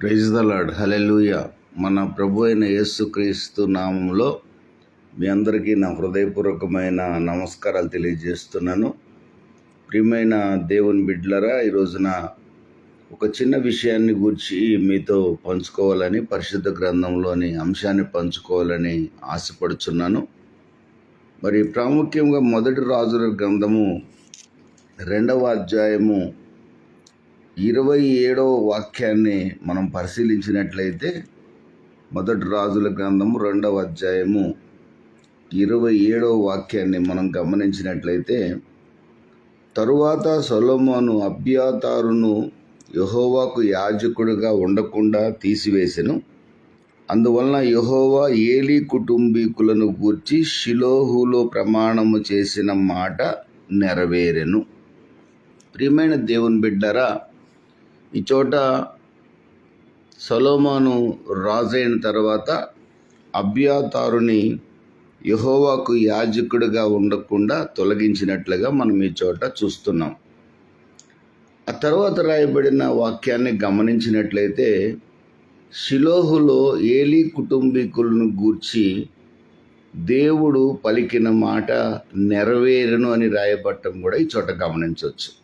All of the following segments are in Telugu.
ప్రైజ్ ద లాడ్ హలెలూయ మన ప్రభు అయిన యేసుక్రీస్తు నామంలో మీ అందరికీ నా హృదయపూర్వకమైన నమస్కారాలు తెలియజేస్తున్నాను. ప్రియమైన దేవుని బిడ్లరా ఈ రోజున ఒక చిన్న విషయాన్ని గురించి మీతో పంచుకోవాలని పరిశుద్ధ గ్రంథంలోని అంశాన్ని పంచుకోవాలని ఆశపడుచున్నాను. మరి ప్రాముఖ్యంగా మొదటి రాజుల గ్రంథము రెండవ అధ్యాయము ఇరవై ఏడవ వాక్యాన్ని మనం పరిశీలించినట్లయితే మొదటి రాజుల గ్రంథము రెండవ అధ్యాయము ఇరవై ఏడవ వాక్యాన్ని మనం గమనించినట్లయితే తరువాత సొలొమోను అభ్యాతారును యహోవాకు యాజకుడిగా ఉండకుండా తీసివేసెను. అందువలన యహోవా ఏలీ కుటుంబీకులను గూర్చి షిలోహులో ప్రమాణము చేసిన మాట నెరవేరెను. ప్రియమైన దేవుని బిడ్డరా ఈ చోట సొలోమాను రాజైన తర్వాత అభ్యాతారుని యహోవాకు యాజకుడిగా ఉండకుండా తొలగించినట్లుగా మనం ఈ చోట చూస్తున్నాం. ఆ తర్వాత రాయబడిన వాక్యాన్ని గమనించినట్లయితే షిలోహులో ఏలీ కుటుంబీకులను గూర్చి దేవుడు పలికిన మాట నెరవేరును అని రాయబట్టం కూడా ఈ చోట గమనించవచ్చు.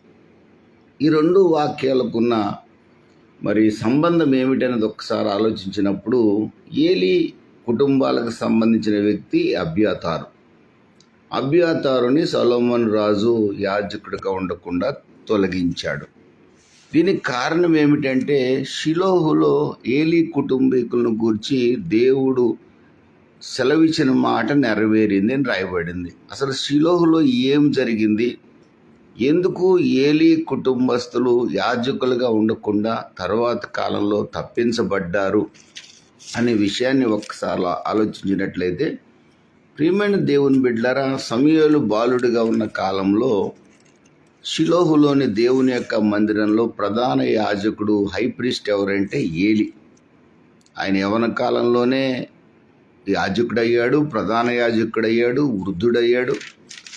ఈ రెండు వాక్యాలకున్న మరి సంబంధం ఏమిటనేది ఒకసారి ఆలోచించినప్పుడు ఏలి కుటుంబాలకు సంబంధించిన వ్యక్తి అభ్యాతారు అభ్యాతారుని సొలోమన్ రాజు యాజకుడిగా ఉండకుండా తొలగించాడు. దీనికి కారణం ఏమిటంటే షిలోహులో ఏలి కుటుంబీకులను గూర్చి దేవుడు సెలవిచ్చిన మాట నెరవేరింది అని రాయబడింది. అసలు షిలోహులో ఏం జరిగింది? ఎందుకు ఏలీ కుటుంబస్తులు యాజకులుగా ఉండకుండా తర్వాత కాలంలో తప్పించబడ్డారు అనే విషయాన్ని ఒక్కసారి ఆలోచించినట్లయితే ప్రియమైన దేవుని బిడ్డలారా సమయాలు బాలుడిగా ఉన్న కాలంలో షిలోహులోని దేవుని యొక్క మందిరంలో ప్రధాన యాజకుడు హైప్రిస్ట్ ఎవరంటే ఏలి. ఆయన యవన కాలంలోనే యాజకుడయ్యాడు ప్రధాన యాజకుడయ్యాడు వృద్ధుడయ్యాడు.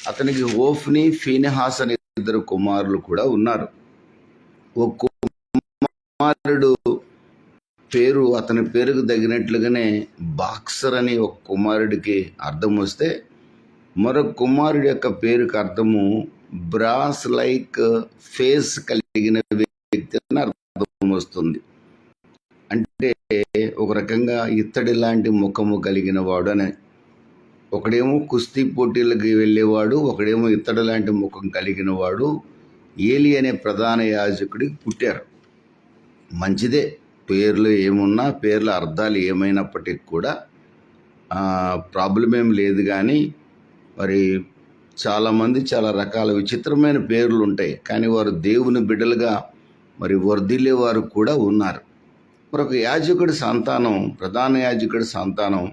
అతనికి ఓఫ్ని ఫీనిహాస్ అనే ఇద్దరు కుమారులు కూడా ఉన్నారు. ఒక కుమారుడు పేరు అతని పేరుకు తగినట్లుగానే బాక్సర్ అని ఒక కుమారుడికి అర్థం వస్తే మరొక కుమారుడి యొక్క పేరుకి అర్థము బ్రాస్ లైక్ ఫేస్ కలిగిన వ్యక్తి అని అర్థం వస్తుంది. అంటే ఒక రకంగా ఇత్తడి లాంటి ముఖము కలిగిన వాడు అని ఒకడేమో కుస్తీ పోటీలకు వెళ్ళేవాడు ఒకడేమో ఇత్తడి లాంటి ముఖం కలిగిన వాడు ఏలి అనే ప్రధాన యాజకుడికి పుట్టారు. మంచిదే పేర్లు ఏమున్నా పేర్ల అర్థాలు ఏమైనప్పటికీ కూడా ప్రాబ్లం ఏం లేదు కానీ మరి చాలామంది చాలా రకాల విచిత్రమైన పేర్లు ఉంటాయి. కానీ వారు దేవుని బిడ్డలుగా మరి వర్ధిల్లే వారు కూడా ఉన్నారు. మరొక యాజకుడి సంతానం ప్రధాన యాజకుడి సంతానం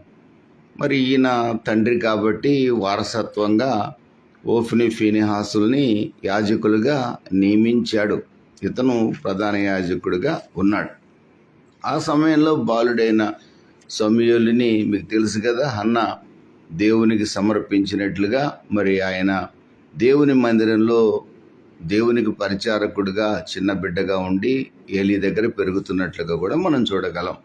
మరి ఈయన తండ్రి కాబట్టి వారసత్వంగా ఓఫిని ఫీనిహాసుల్ని యాజకులుగా నియమించాడు. ఇతను ప్రధాన యాజకుడిగా ఉన్నాడు. ఆ సమయంలో బాలుడైన సమయులిని మీకు తెలుసు కదా అన్న దేవునికి సమర్పించినట్లుగా మరి ఆయన దేవుని మందిరంలో దేవునికి పరిచారకుడిగా చిన్న బిడ్డగా ఉండి ఏలి దగ్గర పెరుగుతున్నట్లుగా కూడా మనం చూడగలం.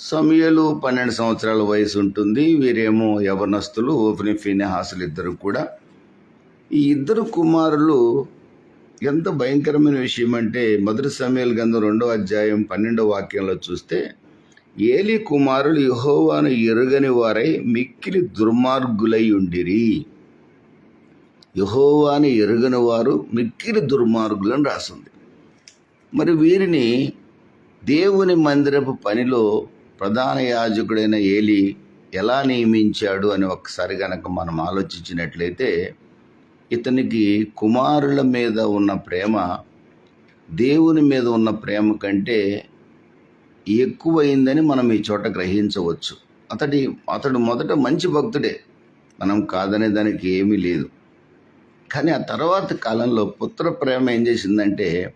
సమయలు పన్నెండు సంవత్సరాల వయసు ఉంటుంది. వీరేమో యవనస్తులు ఓపెని ఫీనహాసులు ఇద్దరు కూడా. ఈ ఇద్దరు కుమారులు ఎంత భయంకరమైన విషయం అంటే మొదటి సమయాల గంధం రెండో అధ్యాయం పన్నెండో వాక్యంలో చూస్తే ఏలి కుమారులు యహోవాను ఎరుగని వారై మిక్కిలి దుర్మార్గులై ఉండిరి. యహోవాని ఎరుగని వారు మిక్కిలి దుర్మార్గులని రాసింది. మరి వీరిని దేవుని మందిరపు పనిలో ప్రధాన యాజకుడైన ఏలి ఎలా నియమించాడు అని ఒకసారి కనుక మనం ఆలోచించినట్లయితే ఇతనికి కుమారుల మీద ఉన్న ప్రేమ దేవుని మీద ఉన్న ప్రేమ కంటే ఎక్కువైందని మనం ఈ చోట గ్రహించవచ్చు. అతడి అతడు మొదట మంచి భక్తుడే. మనం కాదనే దానికి ఏమీ లేదు. కానీ ఆ తర్వాత కాలంలో పుత్ర ప్రేమ ఏం చేసిందంటే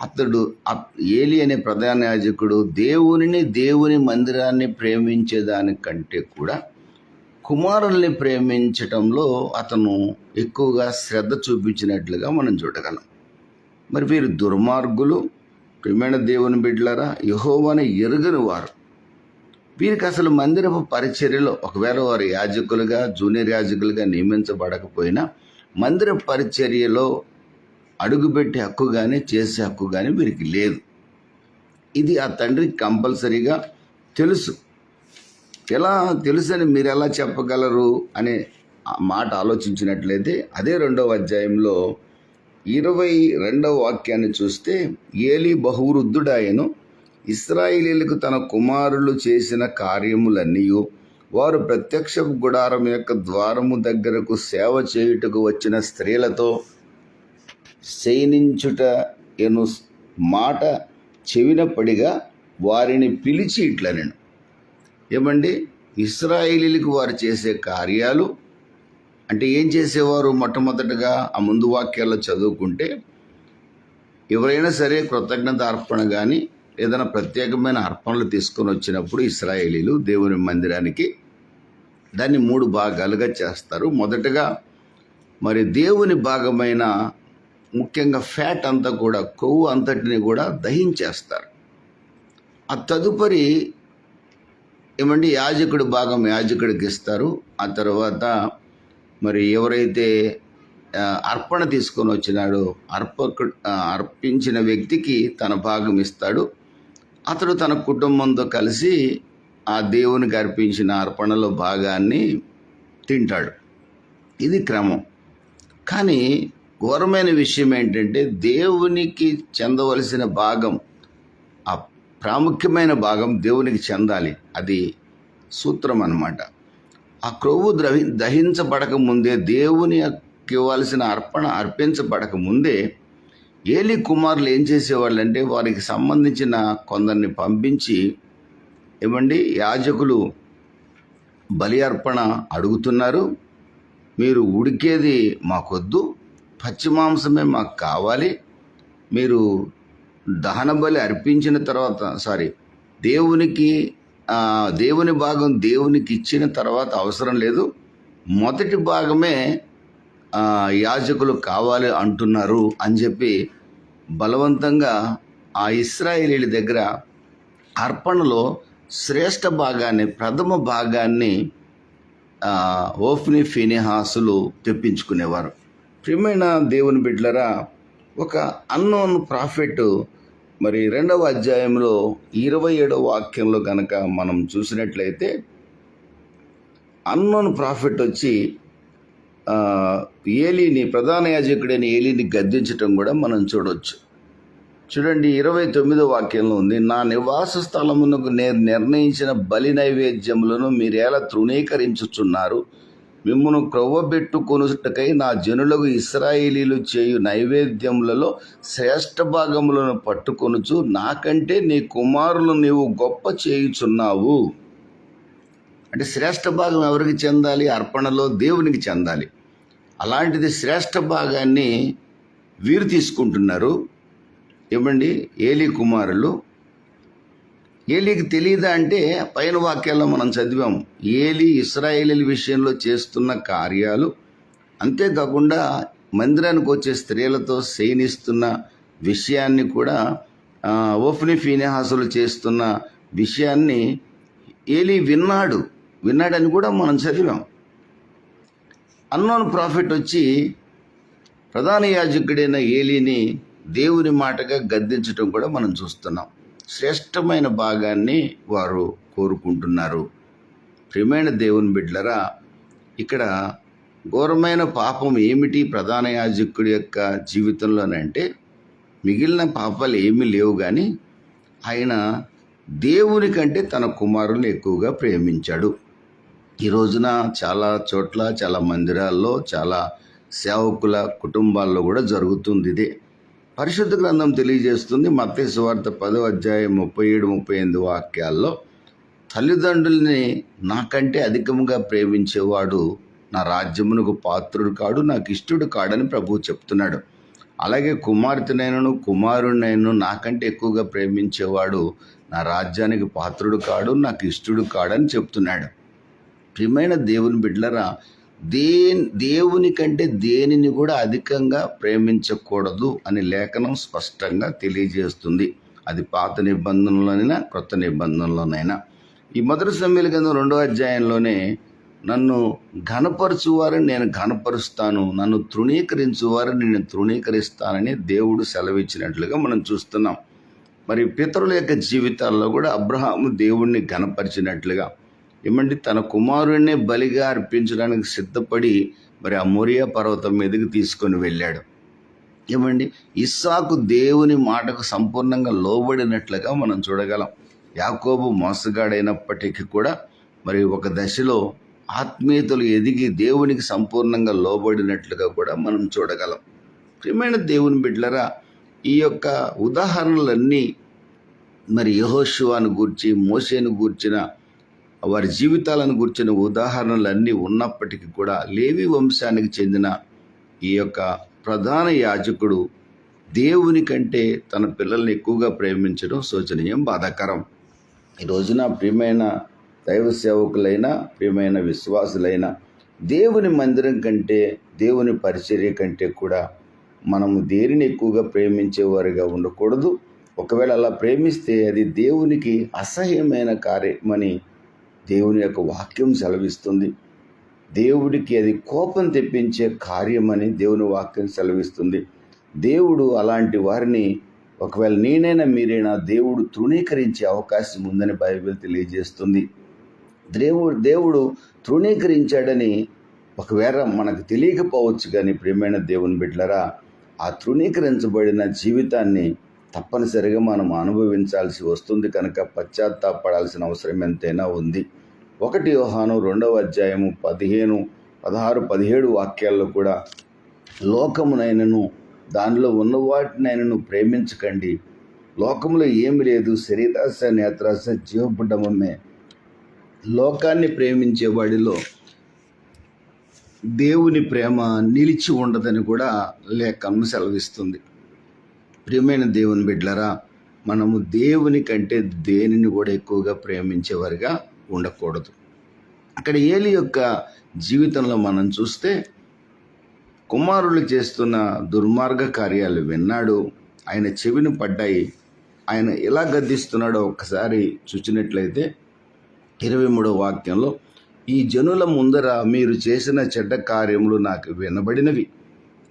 అతడు ఏలి అనే ప్రధాన యాజకుడు దేవునిని దేవుని మందిరాన్ని ప్రేమించేదానికంటే కూడా కుమారుల్ని ప్రేమించటంలో అతను ఎక్కువగా శ్రద్ధ చూపించినట్లుగా మనం చూడగలం. మరి వీరు దుర్మార్గులు ప్రేమైన దేవుని బిడ్డలారా యహోవాని ఎరుగని వారు. వీరికి అసలు మందిరపు పరిచర్యలో ఒకవేళ వారు యాజకులుగా జూనియర్ యాజకులుగా నియమించబడకపోయినా మందిర పరిచర్యలో అడుగుపెట్టే హక్కు కానీ చేసే హక్కు కానీ వీరికి లేదు. ఇది ఆ తండ్రికి కంపల్సరీగా తెలుసు. ఎలా తెలుసని మీరు ఎలా చెప్పగలరు అనే మాట ఆలోచించినట్లయితే అదే రెండవ అధ్యాయంలో ఇరవై రెండవ వాక్యాన్ని చూస్తే ఏలి బహువృద్ధుడాయను ఇస్రాయిలీలకు తన కుమారులు చేసిన కార్యములన్నీ వారు ప్రత్యక్ష గుడారం యొక్క ద్వారము దగ్గరకు సేవ చేయుటకు వచ్చిన స్త్రీలతో శయనించుట ఎను మాట చెవిన పడిగా వారిని పిలిచి ఇట్లనెను. ఏమండి? ఇస్రాయేలీలకు వారు చేసే కార్యాలు అంటే ఏం చేసేవారు మొట్టమొదటగా? ఆ ముందు వాక్యాల్లో చదువుకుంటే ఎవరైనా సరే కృతజ్ఞత అర్పణ కానీ ఏదైనా ప్రత్యేకమైన అర్పణలు తీసుకొని వచ్చినప్పుడు ఇస్రాయేలీలు దేవుని మందిరానికి దాన్ని మూడు భాగాలుగా చేస్తారు. మొదటగా మరి దేవుని భాగమైన ముఖ్యంగా ఫ్యాట్ అంతా కూడా కొవ్వు అంతటిని కూడా దహించేస్తారు. ఆ తదుపరి ఏమండి యాజకుడి భాగం యాజకుడికి ఇస్తారు ఆ తర్వాత మరి ఎవరైతే అర్పణ తీసుకొని వచ్చినాడో అర్పకు అర్పించిన వ్యక్తికి తన భాగం ఇస్తాడు. అతడు తన కుటుంబంతో కలిసి ఆ దేవునికి అర్పించిన అర్పణలో భాగాన్ని తింటాడు. ఇది క్రమం. కానీ ఘోరమైన విషయం ఏంటంటే దేవునికి చెందవలసిన భాగం ఆ ప్రాముఖ్యమైన భాగం దేవునికి చెందాలి. అది సూత్రం అన్నమాట. ఆ క్రొవ్వు ద్రవి దహించబడక ముందే దేవుని ఇవ్వాల్సిన అర్పణ అర్పించబడక ముందే ఏలి కుమారులు ఏం చేసేవాళ్ళంటే వారికి సంబంధించిన కొందరిని పంపించి ఏమండి యాజకులు బలి అర్పణ అడుగుతున్నారు. మీరు ఉడికేది మాకొద్దు. పచ్చి మాంసమే మాకు కావాలి. మీరు దహన బలి అర్పించిన తర్వాత సారీ దేవునికి దేవుని భాగం దేవునికి ఇచ్చిన తర్వాత అవసరం లేదు. మొదటి భాగమే యాజకులు కావాలి అంటున్నారు అని చెప్పి బలవంతంగా ఆ ఇస్రాయేలీల దగ్గర అర్పణలో శ్రేష్ఠ భాగాన్ని ప్రథమ భాగాన్ని ఓఫ్ని ఫినిహాసులు తెప్పించుకునేవారు. ప్రియమైన దేవుని బిడ్డలరా ఒక అన్నోన్ ప్రాఫిట్ మరి రెండవ అధ్యాయంలో ఇరవై ఏడవ వాక్యంలో కనుక మనం చూసినట్లయితే అన్నోన్ ప్రాఫిట్ వచ్చి ఏలిని ప్రధాన యాజకుడైన ఏలిని గద్దించటం కూడా మనం చూడవచ్చు చూడండి ఇరవై తొమ్మిదో వాక్యంలో ఉంది నా నివాస స్థలమునకు నేను నిర్ణయించిన బలి నైవేద్యములను మీరేలా తృణీకరించుచున్నారు? మిమ్మను క్రొవ్వబెట్టుకొనుటకై నా జనులకు ఇస్రాయేలీలు చేయు నైవేద్యములలో శ్రేష్ఠ భాగములను పట్టుకొనుచు నాకంటే నీ కుమారులు నీవు గొప్ప చేయుచున్నావు. అంటే శ్రేష్ఠ భాగం ఎవరికి చెందాలి? అర్పణలో దేవునికి చెందాలి. అలాంటిది శ్రేష్ఠ భాగాన్ని వీరు తీసుకుంటున్నారు. ఏమండి ఏలి కుమారులు. ఏలీకి తెలియదా అంటే పైన వాక్యాల్లో మనం చదివాం ఏలీ ఇస్రాయేలీల విషయంలో చేస్తున్న కార్యాలు. అంతేకాకుండా మందిరానికి వచ్చే స్త్రీలతో శయనిస్తున్న విషయాన్ని కూడా ఓఫ్ని ఫీనిహాసులు చేస్తున్న విషయాన్ని ఏలీ విన్నాడు. విన్నాడని కూడా మనం చదివాం. అన్నోన్ ప్రాఫిట్ వచ్చి ప్రధాన యాజకుడైన ఏలీని దేవుని మాటగా గద్దించడం కూడా మనం చూస్తున్నాం. శ్రేష్టమైన భాగాన్ని వారు కోరుకుంటున్నారు. ప్రియమైన దేవుని బిడ్డలరా ఇక్కడ ఘోరమైన పాపం ఏమిటి ప్రధాన యాజకుడి యొక్క జీవితంలోనంటే మిగిలిన పాపాలు ఏమీ లేవు కానీ ఆయన దేవుని కంటే తన కుమారుని ఎక్కువగా ప్రేమించాడు. ఈ రోజున చాలా చోట్ల చాలా మందిరాల్లో చాలా సేవకుల కుటుంబాల్లో కూడా జరుగుతుంది ఇదే. పరిశుద్ధ గ్రంథం తెలియజేస్తుంది మత్తయి సువార్త పదో అధ్యాయం ముప్పై ఏడు ముప్పై ఎనిమిది వాక్యాల్లో తల్లిదండ్రుల్ని నాకంటే అధికముగా ప్రేమించేవాడు నా రాజ్యమునకు పాత్రుడు కాడు నాకు ఇష్టడు కాడని ప్రభువు చెప్తున్నాడు. అలాగే కుమార్తెనైనను కుమారునైనను నాకంటే ఎక్కువగా ప్రేమించేవాడు నా రాజ్యానికి పాత్రుడు కాడు నాకు ఇష్టడు కాడని చెప్తున్నాడు. ప్రియమైన దేవుని బిడ్డలరా దే దేవుని కంటే దేనిని కూడా అధికంగా ప్రేమించకూడదు అని లేఖనం స్పష్టంగా తెలియజేస్తుంది. అది పాత నిబంధనలోనైనా క్రొత్త నిబంధనలోనైనా. ఈ మొదటి సమ్మెల కింద రెండో అధ్యాయంలోనే నన్ను ఘనపరచువారని నేను ఘనపరుస్తాను నన్ను తృణీకరించువారని నేను తృణీకరిస్తానని దేవుడు సెలవిచ్చినట్లుగా మనం చూస్తున్నాం. మరి పితరుల యొక్క జీవితాల్లో కూడా అబ్రహాము దేవుణ్ణి ఘనపరిచినట్లుగా ఏమండి తన కుమారుడినే బలిగా అర్పించడానికి సిద్ధపడి మరి ఆ మొరియా పర్వతం మీదకి తీసుకొని వెళ్ళాడు. ఏమండి ఇస్సాకు దేవుని మాటకు సంపూర్ణంగా లోబడినట్లుగా మనం చూడగలం. యాకోబు మోసగాడైనప్పటికీ కూడా మరి ఒక దశలో ఆత్మీయతలు ఎదిగి దేవునికి సంపూర్ణంగా లోబడినట్లుగా కూడా మనం చూడగలం. ప్రియమైన దేవుని బిడ్డలరా ఈ యొక్క ఉదాహరణలన్నీ మరి యహోశివాను గూర్చి మోసేను గూర్చిన వారి జీవితాలను గూర్చిన ఉదాహరణలన్నీ ఉన్నప్పటికీ కూడా లేవి వంశానికి చెందిన ఈ యొక్క ప్రధాన యాజకుడు దేవుని కంటే తన పిల్లల్ని ఎక్కువగా ప్రేమించడం శోచనీయం బాధాకరం. ఈ రోజున ప్రియమైన దైవ సేవకులైన ప్రియమైన విశ్వాసులైన దేవుని మందిరం కంటే దేవుని పరిచర్య కంటే కూడా మనము దేనిని ఎక్కువగా ప్రేమించేవారిగా ఉండకూడదు. ఒకవేళ అలా ప్రేమిస్తే అది దేవునికి అసహ్యమైన కార్యమని దేవుని యొక్క వాక్యం సెలవిస్తుంది. దేవుడికి అది కోపం తెప్పించే కార్యమని దేవుని వాక్యం సెలవిస్తుంది. దేవుడు అలాంటి వారిని ఒకవేళ నేనైనా మీరైనా దేవుడు తృణీకరించే అవకాశం ఉందని బైబిల్ తెలియజేస్తుంది. దేవుడు దేవుడు తృణీకరించాడని ఒకవేళ మనకు తెలియకపోవచ్చు కానీ ప్రియమైన దేవుని బిడ్డలరా ఆ తృణీకరించబడిన జీవితాన్ని తప్పనిసరిగా మనం అనుభవించాల్సి వస్తుంది కనుక పశ్చాత్తాపడాల్సిన అవసరం ఎంతైనా ఉంది. ఒకటి యోహాను రెండవ అధ్యాయము పదిహేను పదహారు పదిహేడు వాక్యాల్లో కూడా లోకమునైనను దానిలో ఉన్న వాటినైనను ప్రేమించకండి. లోకంలో ఏమి లేదు శరీరాశ నేత్రాశ జీవపుడమే లోకాన్ని ప్రేమించే వాడిలో దేవుని ప్రేమ నిలిచి ఉండదని కూడా లేఖనం సెలవిస్తుంది. ప్రియమైన దేవుని బిడ్డలరా మనము దేవుని కంటే దేనిని కూడా ఎక్కువగా ప్రేమించేవారిగా ఉండకూడదు. అక్కడ ఏలి యొక్క జీవితంలో మనం చూస్తే కుమారులు చేస్తున్న దుర్మార్గ కార్యాలు విన్నాడు ఆయన చెవిని పడ్డాయి ఆయన ఎలా గద్దిస్తున్నాడో ఒక్కసారి చూచినట్లయితే ఇరవై మూడో వాక్యంలో ఈ జనుల ముందర మీరు చేసిన చెడ్డ కార్యములు నాకు వినబడినవి.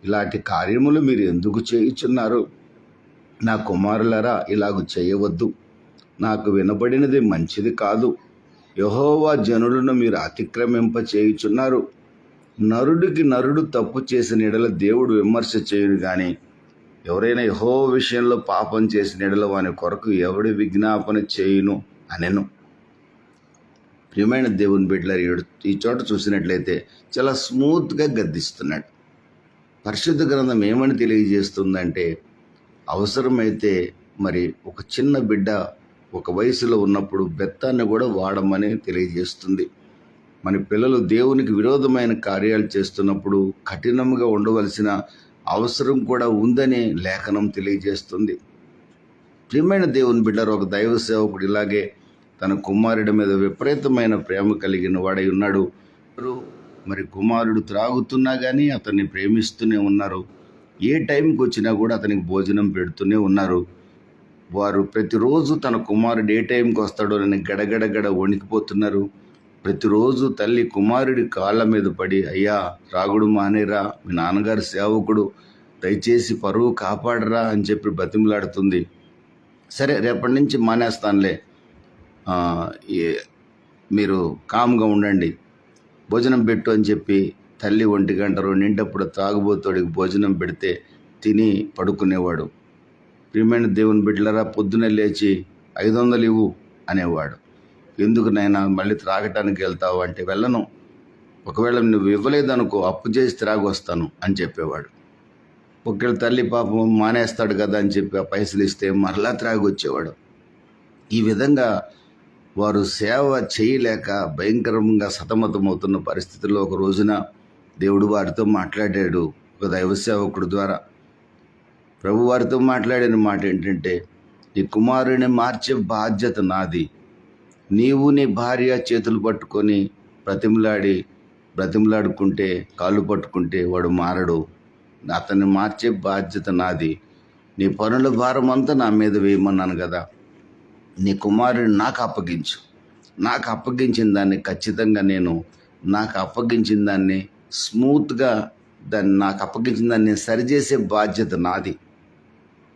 ఇలాంటి కార్యములు మీరు ఎందుకు చేయుచున్నారు? నా కుమారులరా ఇలాగ చేయవద్దు. నాకు వినబడినది మంచిది కాదు. యహోవా జనులను మీరు అతిక్రమింప చేయుచున్నారు. నరుడికి నరుడు తప్పు చేసిన ఎడల దేవుడు విమర్శ చేయడు కానీ ఎవరైనా యహో విషయంలో పాపం చేసిన ఎడల వాని కొరకు ఎవడి విజ్ఞాపన చేయును అనెను. ప్రియమైన దేవుని బిడ్డల ఈ చోట చూసినట్లయితే చాలా స్మూత్గా గద్దిస్తున్నాడు. పరిశుద్ధ గ్రంథం ఏమని తెలియజేస్తుందంటే అవసరమైతే మరి ఒక చిన్న బిడ్డ ఒక వయసులో ఉన్నప్పుడు బెత్తాన్ని కూడా వాడమని తెలియజేస్తుంది. మన పిల్లలు దేవునికి విరోధమైన కార్యాలు చేస్తున్నప్పుడు కఠినంగా ఉండవలసిన అవసరం కూడా ఉందని లేఖనం తెలియజేస్తుంది. ప్రియమైన దేవుని బిడ్డరు ఒక దైవ సేవకుడు ఇలాగే తన కుమారుడి మీద విపరీతమైన ప్రేమ కలిగిన వాడై ఉన్నాడు. మరి కుమారుడు త్రాగుతున్నా కానీ అతన్ని ప్రేమిస్తూనే ఉన్నారు. ఏ టైంకి వచ్చినా కూడా అతనికి భోజనం పెడుతూనే ఉన్నారు. వారు ప్రతిరోజు తన కుమారుడు ఏ టైంకి వస్తాడో అని గడగడగడ వణికిపోతున్నారు. ప్రతిరోజు తల్లి కుమారుడి కాళ్ళ మీద పడి అయ్యా రాగుడు మానేరా మీ నాన్నగారు సేవకుడు దయచేసి పరువు కాపాడరా అని చెప్పి బతిమలాడుతుంది. సరే రేపటి నుంచి మానేస్తానులే. ఏ- మీరు కామ్గా ఉండండి. భోజనం పెట్టు అని చెప్పి తల్లి ఒంటి గంట రెండింటప్పుడు తాగుబోతోడికి భోజనం పెడితే తిని పడుకునేవాడు. ప్రియమైన దేవుని బిడ్డలరా పొద్దున లేచి ఐదు వందలు ఇవ్వు అనేవాడు. ఎందుకు నైనా మళ్ళీ త్రాగటానికి వెళ్తావు? అంటే వెళ్ళను. ఒకవేళ నువ్వు ఇవ్వలేదనుకో అప్పు చేసి త్రాగి వస్తాను అని చెప్పేవాడు. ఒకవేళ తల్లి పాపం మానేస్తాడు కదా అని చెప్పి ఆ పైసలు ఇస్తే మరలా త్రాగి వచ్చేవాడు. ఈ విధంగా వారు సేవ చేయలేక భయంకరంగా సతమతమవుతున్న పరిస్థితుల్లో ఒక రోజున దేవుడు వారితో మాట్లాడాడు ఒక దైవ సేవకుడు ద్వారా. ప్రభు వారితో మాట్లాడిన మాట ఏంటంటే నీ కుమారుని మార్చే బాధ్యత నాది. నీవు నీ భార్య చేతులు పట్టుకొని బ్రతిమలాడి బ్రతిమలాడుకుంటే కాళ్ళు పట్టుకుంటే వాడు మారడు. అతన్ని మార్చే బాధ్యత నాది. నీ పనుల భారం అంతా నా మీద వేయమన్నాను కదా. నీ కుమారుని నాకు అప్పగించు. నాకు అప్పగించిన దాన్ని ఖచ్చితంగా నేను నాకు అప్పగించిన దాన్ని స్మూత్గా దాన్ని నాకు అప్పగించిన దాన్ని నేను సరిచేసే బాధ్యత నాది.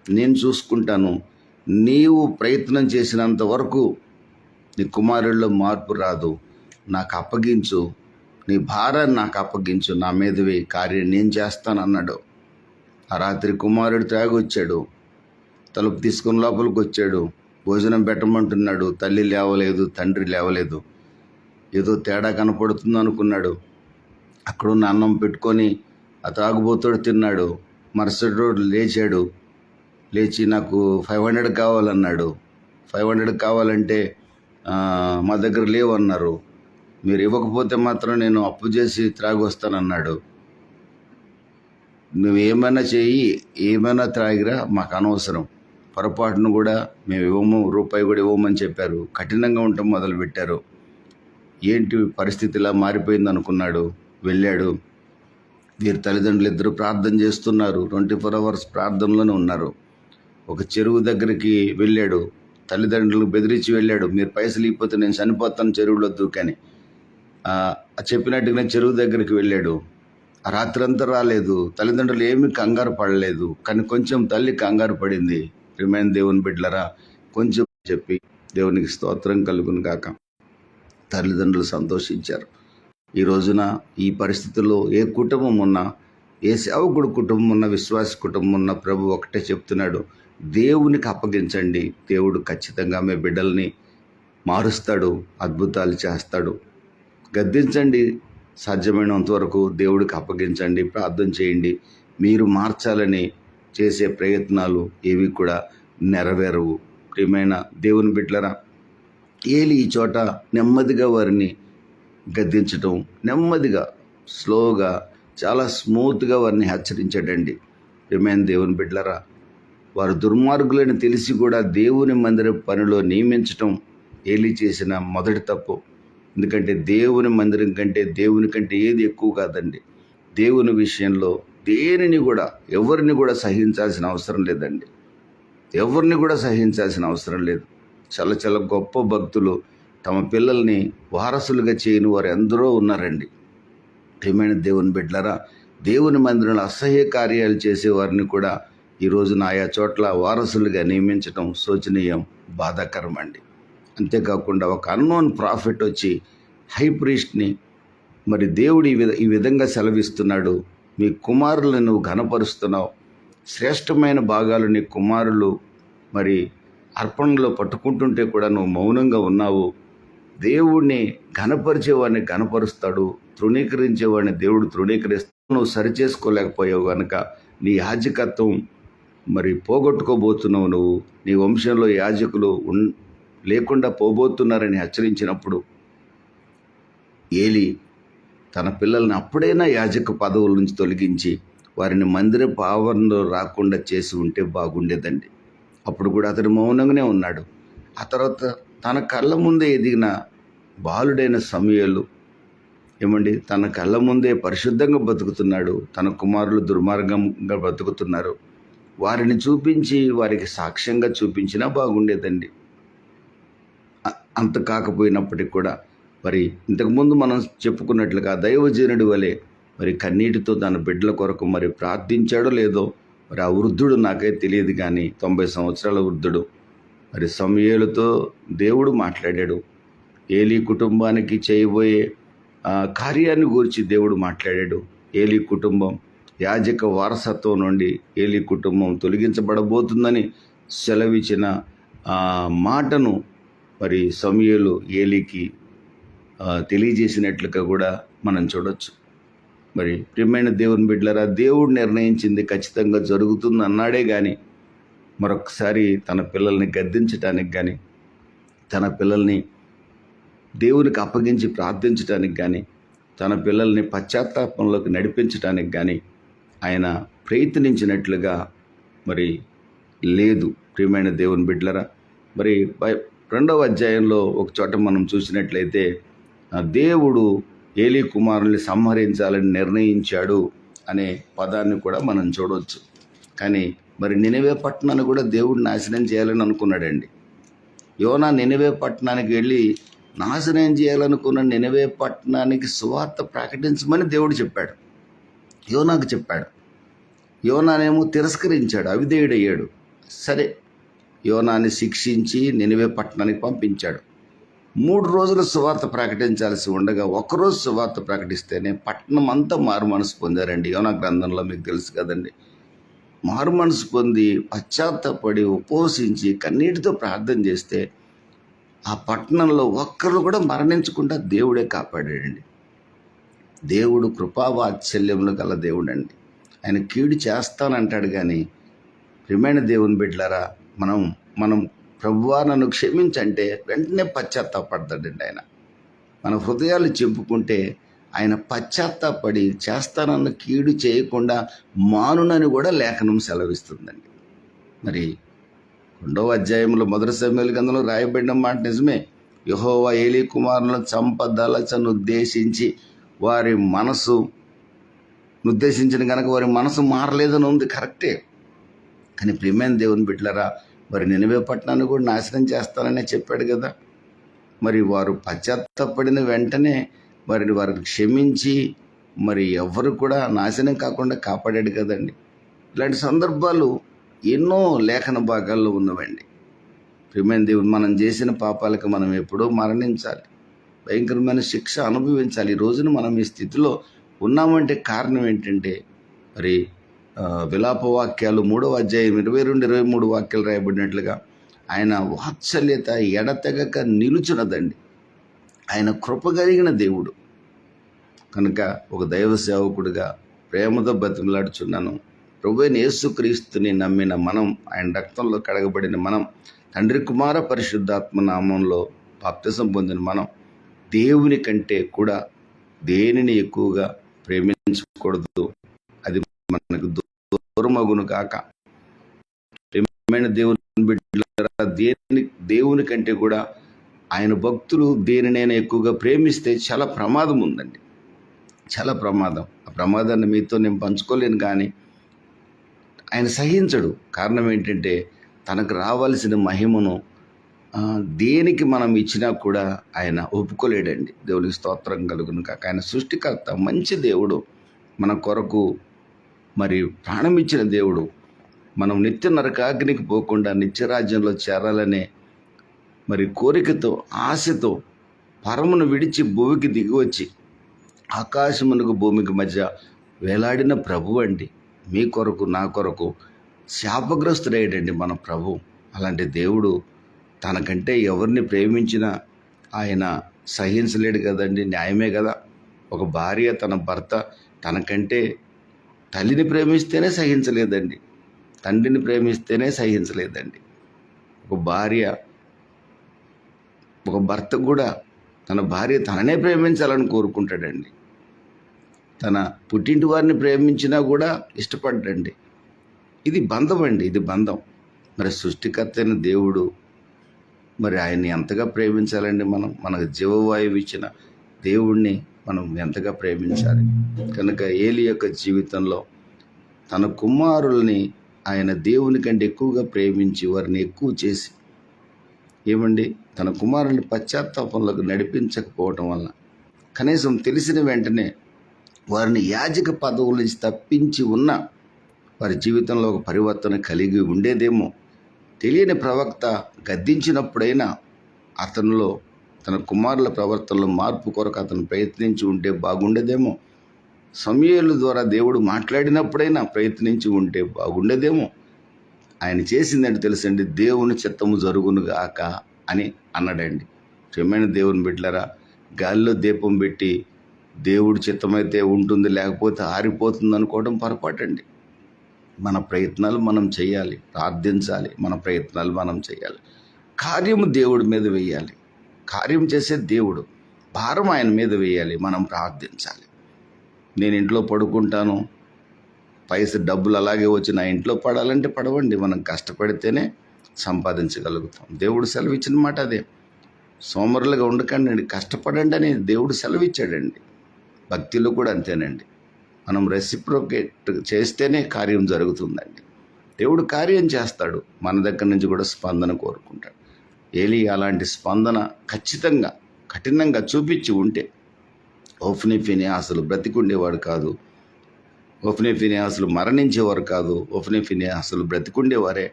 నేను చూసుకుంటాను నీవు ప్రయత్నం చేసినంత వరకు నీ కుమారుల్లో మార్పు రాదు. నాకు అప్పగించు నీ భారాన్ని నాకు అప్పగించు నా మీదవి కార్యం నేను చేస్తాను అన్నాడు ఆ రాత్రి కుమారుడు త్రాగి తలుపు తీసుకుని లోపలికి వచ్చాడు భోజనం పెట్టమంటున్నాడు తల్లి లేవలేదు తండ్రి లేవలేదు ఏదో తేడా కనపడుతుంది అనుకున్నాడు అక్కడున్న అన్నం పెట్టుకొని ఆ తాగుబోతుడు తిన్నాడు. మరుసటి రోజు లేచాడు. లేచి నాకు ఫైవ్ హండ్రెడ్ కావాలన్నాడు. ఫైవ్ హండ్రెడ్ కావాలంటే మా దగ్గర లేవు అన్నారు మీరు ఇవ్వకపోతే మాత్రం నేను అప్పు చేసి త్రాగి వస్తానన్నాడు మేము ఏమైనా చేయి ఏమైనా త్రాగిరా మాకు అనవసరం. పొరపాటును కూడా మేము ఇవ్వము రూపాయి కూడా ఇవ్వమని చెప్పారు. కఠినంగా ఉండటం మొదలుపెట్టారు. ఏంటి పరిస్థితి ఇలా మారిపోయింది అనుకున్నాడు వెళ్ళాడు. వీరి తల్లిదండ్రులు ఇద్దరు ప్రార్థన చేస్తున్నారు. ట్వంటీ ఫోర్ అవర్స్ ప్రార్థనలోనే ఉన్నారు. ఒక చెరువు దగ్గరికి వెళ్ళాడు. తల్లిదండ్రులు బెదిరించి వెళ్ళాడు. మీరు పైసలు ఇవ్వకపోతే నేను చనిపోతాను చెరువులో దూకని. చెప్పినట్టుగానే చెరువు దగ్గరికి వెళ్ళాడు. రాత్రంతా రాలేదు. తల్లిదండ్రులు ఏమీ కంగారు పడలేదు. కానీ కొంచెం తల్లి కంగారు పడింది. రిమైన్ దేవుని బిడ్డలరా కొంచెం చెప్పి దేవునికి స్తోత్రం కలుగును కాక తల్లిదండ్రులు సంతోషించారు. ఈ రోజున ఈ పరిస్థితుల్లో ఏ కుటుంబం ఉన్నా ఏ సేవకుడు కుటుంబం ఉన్న విశ్వాస కుటుంబం ఉన్న ప్రభు ఒకటే చెప్తున్నాడు దేవునికి అప్పగించండి. దేవుడు ఖచ్చితంగా మీ బిడ్డల్ని మారుస్తాడు అద్భుతాలు చేస్తాడు. గద్దించండి. సాధ్యమైనంత వరకు దేవుడికి అప్పగించండి. ప్రార్థన చేయండి. మీరు మార్చాలని చేసే ప్రయత్నాలు ఏవి కూడా నెరవేరవు. ప్రియమైన దేవుని బిడ్డలరా ఏలి ఈ చోట నెమ్మదిగా వారిని గద్దించటం నెమ్మదిగా స్లోగా చాలా స్మూత్గా వారిని హెచ్చరించాడండి. ప్రియమైన దేవుని బిడ్డలరా? వారు దుర్మార్గులని తెలిసి కూడా దేవుని మందిర పనిలో నియమించటం ఏలి చేసిన మొదటి తప్పు. ఎందుకంటే దేవుని మందిరం కంటే దేవుని కంటే ఏది ఎక్కువ కాదండి. దేవుని విషయంలో దేనిని కూడా ఎవరిని కూడా సహించాల్సిన అవసరం లేదండి. ఎవరిని కూడా సహించాల్సిన అవసరం లేదు. చాలా చాలా గొప్ప భక్తులు తమ పిల్లల్ని వారసులుగా చేయని వారు ఎందరో ఉన్నారండి. ప్రియమైన దేవుని బిడ్డలరా దేవుని మందిరంలో అసహ్య కార్యాలు చేసేవారిని కూడా ఈ రోజున ఆయా చోట్ల వారసులుగా నియమించడం శోచనీయం బాధాకరం అండి అంతేకాకుండా ఒక అన్నోన్ ప్రాఫిట్ వచ్చి హై ప్రీస్ట్ని మరి దేవుడు ఈ విధ ఈ విధంగా సెలవిస్తున్నాడు. మీ కుమారులను నువ్వు ఘనపరుస్తున్నావు. శ్రేష్టమైన భాగాలు నీ కుమారులు మరి అర్పణలో పట్టుకుంటుంటే కూడా నువ్వు మౌనంగా ఉన్నావు. దేవుడిని ఘనపరిచేవాడిని ఘనపరుస్తాడు తృణీకరించేవాడిని దేవుడు తృణీకరిస్తాడు. నువ్వు సరిచేసుకోలేకపోయావు కనుక నీ యాజకత్వం మరి పోగొట్టుకోబోతున్నావు నువ్వు. నీ వంశంలో యాజకులు ఉన్ లేకుండా పోబోతున్నారని హెచ్చరించినప్పుడు ఏలి తన పిల్లల్ని అప్పుడైనా యాజక పదవుల నుంచి తొలగించి వారిని మందిర ఆవరణలో రాకుండా చేసి ఉంటే బాగుండేదండి. అప్పుడు కూడా అతడు మౌనంగానే ఉన్నాడు. ఆ తర్వాత తన కళ్ళ ముందే ఎదిగిన బాలుడైన సమయాలు ఏమండి? తన కళ్ళ ముందే పరిశుద్ధంగా బతుకుతున్నాడు. తన కుమారులు దుర్మార్గంగా బతుకుతున్నారు. వారిని చూపించి వారికి సాక్ష్యంగా చూపించినా బాగుండేదండి. అంత కాకపోయినప్పటికి కూడా మరి ఇంతకుముందు మనం చెప్పుకున్నట్లుగా దైవజనుడి వలె మరి కన్నీటితో తన బిడ్డల కొరకు మరి ప్రార్థించాడో లేదో మరి ఆ వృద్ధుడు నాకే తెలియదు కానీ తొంభై సంవత్సరాల వృద్ధుడు మరి సమయలతో దేవుడు మాట్లాడాడు. ఏలీ కుటుంబానికి చేయబోయే కార్యాన్ని గురించి దేవుడు మాట్లాడాడు. ఏలీ కుటుంబం యాజక వారసత్వం నుండి ఏలీ కుటుంబం తొలగించబడబోతుందని సెలవిచ్చిన మాటను మరి సమయలు ఏలీకి తెలియజేసినట్లుగా కూడా మనం చూడొచ్చు. మరి ప్రియమైన దేవుని బిడ్డలరా దేవుడు నిర్ణయించింది ఖచ్చితంగా జరుగుతుంది అన్నాడే కానీ మరొకసారి తన పిల్లల్ని గద్దించటానికి కానీ తన పిల్లల్ని దేవునికి అప్పగించి ప్రార్థించడానికి కానీ తన పిల్లల్ని పశ్చాత్తాపంలోకి నడిపించడానికి కానీ ఆయన ప్రయత్నించినట్లుగా మరి లేదు. ప్రియమైన దేవుని బిడ్డలరా మరి రెండవ అధ్యాయంలో ఒక చోట మనం చూసినట్లయితే దేవుడు ఏలీ కుమారుల్ని సంహరించాలని నిర్ణయించాడు అనే పదాన్ని కూడా మనం చూడవచ్చు కానీ మరి నినవే పట్టణాన్ని కూడా దేవుడు నాశనం చేయాలని అనుకున్నాడండి. యోనా నినవే పట్టణానికి వెళ్ళి నాశనం చేయాలనుకున్న నినవే పట్టణానికి సువార్త ప్రకటించమని దేవుడు చెప్పాడు. యోనాకు చెప్పాడు. యోనానేమో తిరస్కరించాడు అవిధేయుడయ్యాడు. సరే యోనాని శిక్షించి నినివే పట్టణానికి పంపించాడు. మూడు రోజులు సువార్త ప్రకటించాల్సి ఉండగా ఒకరోజు సువార్త ప్రకటిస్తేనే పట్టణం అంతా మారు మనసు పొందారండి. యోనా గ్రంథంలో మీకు తెలుసు కదండి. మారు మనసు పొంది పశ్చాత్తపడి ఉపవసించి కన్నీటితో ప్రార్థన చేస్తే ఆ పట్టణంలో ఒక్కరు కూడా మరణించకుండా దేవుడే కాపాడాడండి. దేవుడు కృపావాత్సల్యములు గల దేవుడు అండి ఆయన కీడు చేస్తానంటాడు కానీ ప్రియమైన దేవుని బిడ్డలారా మనం మనం ప్రభువా నన్ను క్షమించంటే వెంటనే పశ్చాత్తాపడతాడండి ఆయన. మన హృదయాలు చెప్పుకుంటే ఆయన పశ్చాత్తాపడి చేస్తానన్న కీడు చేయకుండా మానునని కూడా లేఖనం సెలవిస్తుందండి. మరి రెండవ అధ్యాయంలో మొదటి సమయాల గంధంలో రాయబడిన మాట నిజమే. యహోవా ఏలి కుమారులను చంపదలచను ఉద్దేశించి వారి మనసు ఉద్దేశించిన కనుక వారి మనసు మారలేదని ఉంది కరెక్టే. కానీ ప్రియమైన దేవుని బిడ్డలరా మరి నినవే పట్టణాన్ని కూడా నాశనం చేస్తాననే చెప్పాడు కదా. మరి వారు పశ్చాత్తపడిన వెంటనే వారిని వారిని క్షమించి మరి ఎవరు కూడా నాశనం కాకుండా కాపాడాడు కదండి. ఇలాంటి సందర్భాలు ఎన్నో లేఖన భాగాల్లో ఉన్నవండి. ప్రియమైన దేవుడు మనం చేసిన పాపాలకు మనం ఎప్పుడో మరణించాలి. భయంకరమైన శిక్ష అనుభవించాలి. ఈ రోజున మనం ఈ స్థితిలో ఉన్నామంటే కారణం ఏంటంటే మరి విలాప వాక్యాలు మూడవ అధ్యాయం ఇరవై రెండు ఇరవై మూడు వాక్యాలు రాయబడినట్లుగా ఆయన వాత్సల్యత ఎడతెగక నిలుచున్నదండి. ఆయన కృప కలిగిన దేవుడు. కనుక ఒక దైవ సేవకుడిగా ప్రేమతో బతిమలాడుచున్నాను ప్రభుని యేసుక్రీస్తుని నమ్మిన మనం ఆయన రక్తంలో కడగబడిన మనం తండ్రి కుమార పరిశుద్ధాత్మ నామంలో బాప్తిసం పొందిన మనం దేవుని కంటే కూడా దేనిని ఎక్కువగా ప్రేమించకూడదు? అది మనకు దూరమగును కాక ప్రేమైన దేవుని బిడ్డ దేని దేవుని కంటే కూడా ఆయన భక్తులు దేనినైనా ఎక్కువగా ప్రేమిస్తే చాలా ప్రమాదం ఉందండి. చాలా ప్రమాదం. ఆ ప్రమాదాన్ని మీతో నేను పంచుకోలేను కానీ ఆయన సహించడు. కారణం ఏంటంటే తనకు రావాల్సిన మహిమను దేనికి మనం ఇచ్చినా కూడా ఆయన ఒప్పుకోలేడండి. దేవునికి స్తోత్రం కలుగును కాక. ఆయన సృష్టికర్త మంచి దేవుడు. మన కొరకు మరి ప్రాణం ఇచ్చిన దేవుడు. మనం నిత్య నరకాగ్నికి పోకుండా నిత్యరాజ్యంలో చేరాలనే మరి కోరికతో ఆశతో పరమును విడిచి భూమికి దిగివచ్చి ఆకాశమునకు భూమికి మధ్య వేలాడిన ప్రభు అండి. మీ కొరకు నా కొరకు శాపగ్రస్తుడయ్యాడండి మన ప్రభు. అలాంటి దేవుడు తనకంటే ఎవరిని ప్రేమించినా ఆయన సహించలేడు కదండి. న్యాయమే కదా. ఒక భార్య తన భర్త తనకంటే తల్లిని ప్రేమిస్తేనే సహించలేదండి. తండ్రిని ప్రేమిస్తేనే సహించలేదండి. ఒక భార్య ఒక భర్త కూడా తన భార్య తననే ప్రేమించాలని కోరుకుంటాడండి. తన పుట్టింటి వారిని ప్రేమించినా కూడా ఇష్టపడ్డండి. ఇది బంధం అండి ఇది బంధం. మరి సృష్టికర్త అయిన దేవుడు మరి ఆయన్ని ఎంతగా ప్రేమించాలండి మనం? మనకు జీవవాయువు ఇచ్చిన దేవుణ్ణి మనం ఎంతగా ప్రేమించాలి? కనుక ఏలి యొక్క జీవితంలో తన కుమారుల్ని ఆయన దేవుని కంటే ఎక్కువగా ప్రేమించి వారిని ఎక్కువ చేసి ఏమండి? తన కుమారుని పశ్చాత్తాపంలోకి నడిపించకపోవటం వల్ల కనీసం తెలిసిన వెంటనే వారిని యాజక పదవుల నుంచి తప్పించి ఉన్న వారి జీవితంలో ఒక పరివర్తన కలిగి ఉండేదేమో. తెలియని ప్రవక్త గద్దించినప్పుడైనా అతనిలో తన కుమారుల ప్రవర్తనలో మార్పు కొరకు అతను ప్రయత్నించి ఉంటే బాగుండేదేమో. సమయాల ద్వారా దేవుడు మాట్లాడినప్పుడైనా ప్రయత్నించి ఉంటే బాగుండేదేమో. ఆయన చేసిందంటే తెలుసండి దేవుని చిత్తము జరుగును గాక అని అన్నాడండి. ప్రియమైన దేవుని బిడ్డలరా గాలిలో దీపం పెట్టి దేవుడి చిత్తమైతే ఉంటుంది లేకపోతే ఆరిపోతుంది అనుకోవడం పొరపాటండి. మన ప్రయత్నాలు మనం చేయాలి ప్రార్థించాలి మన ప్రయత్నాలు మనం చేయాలి. కార్యము దేవుడి మీద వేయాలి. కార్యం చేసే దేవుడు భారం ఆయన మీద వేయాలి మనం ప్రార్థించాలి. నేను ఇంట్లో పడుకుంటాను పైస డబ్బులు అలాగే వచ్చి నా ఇంట్లో పడాలంటే పడవండి. మనం కష్టపడితేనే సంపాదించగలుగుతాం. దేవుడు సెలవు ఇచ్చిన మాట అదే. సోమరులుగా ఉండకండి. కష్టపడండి అని దేవుడు సెలవు ఇచ్చాడండి భక్తిలో కూడా అంతేనండి. మనం రెసిప్రోకేట్ చేస్తేనే కార్యం జరుగుతుందండి. దేవుడు కార్యం చేస్తాడు. మన దగ్గర నుంచి కూడా స్పందన కోరుకుంటాడు. ఏలి అలాంటి స్పందన ఖచ్చితంగా కఠినంగా చూపించి ఉంటే ఓఫ్ని అసలు బ్రతికుండేవాడు కాదు. ఓఫ్ని మరణించేవారు కాదు ఉఫ్నిఫినియాసులు బ్రతికుండేవారే.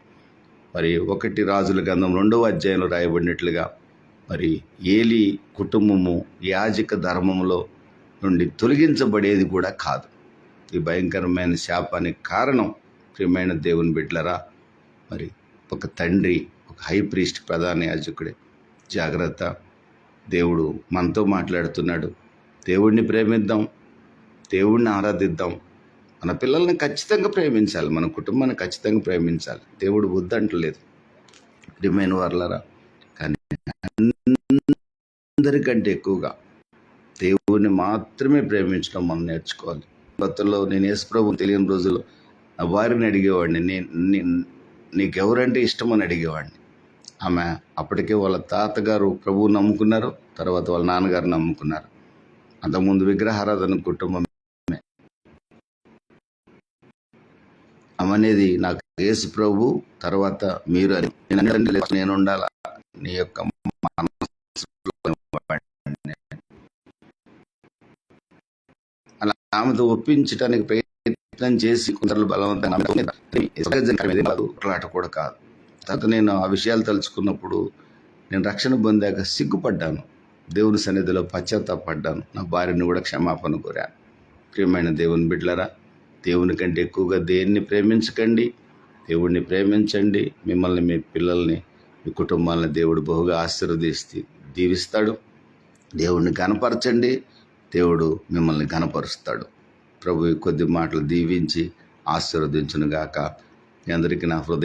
మరి ఒకటి రాజుల గంధం రెండవ అధ్యాయంలో రాయబడినట్లుగా మరి ఏలి కుటుంబము యాజక ధర్మంలో నుండి తొలగించబడేది కూడా కాదు. ఈ భయంకరమైన శాపానికి కారణం ప్రియమైన దేవుని బిడ్డలరా మరి ఒక తండ్రి ఒక హై ప్రీస్ట్ ప్రధాన యాజకుడే. జాగ్రత్త దేవుడు మనతో మాట్లాడుతున్నాడు. దేవుడిని ప్రేమిద్దాం దేవుడిని ఆరాధిద్దాం మన పిల్లల్ని ఖచ్చితంగా ప్రేమించాలి మన కుటుంబాన్ని ఖచ్చితంగా ప్రేమించాలి. దేవుడు వద్దంటలేదు ప్రియమైన వర్లరా కానీ అందరికంటే ఎక్కువగా దేవుడిని మాత్రమే ప్రేమించడం మనం నేర్చుకోవాలి. కొత్తలో నేను యేసుప్రభు తెలియని రోజుల్లో నా భార్యని అడిగేవాడిని నేను నీ- నీకెవరంటే ఇష్టమని అడిగేవాడిని. ఆమె అప్పటికే వాళ్ళ తాతగారు ప్రభువు నమ్ముకున్నారు తర్వాత వాళ్ళ నాన్నగారు నమ్ముకున్నారు. అంతకుముందు విగ్రహారాధన కుటుంబం అనేది నాకు యేసు ప్రభు తర్వాత మీరు అని నేను నేను ఉండాలా నీ యొక్క అలా ఆమెతో ఒప్పించడానికి ప్రయత్నం చేసి కొందరు బలవంతంగా కొట్లాట కూడా కాదు. తర్వాత నేను ఆ విషయాలు తలుచుకున్నప్పుడు నేను రక్షణ పొందాక సిగ్గుపడ్డాను. దేవుని సన్నిధిలో పశ్చాత్తాపడ్డాను. నా భార్యను కూడా క్షమాపణ కోరాను. ప్రియమైన దేవుని బిడ్లరా దేవుని కంటే ఎక్కువగా దేన్ని ప్రేమించకండి? దేవుడిని ప్రేమించండి. మిమ్మల్ని మీ పిల్లల్ని మీ కుటుంబాలను దేవుడు బహుగా ఆశీర్వదిస్తే దీవిస్తాడు. దేవుడిని కనపరచండి దేవుడు మిమ్మల్ని కనపరుస్తాడు ప్రభు ఈ కొద్ది మాటలు దీవించి ఆశీర్వదించునుగాక. మీ అందరికీ నా హృదయ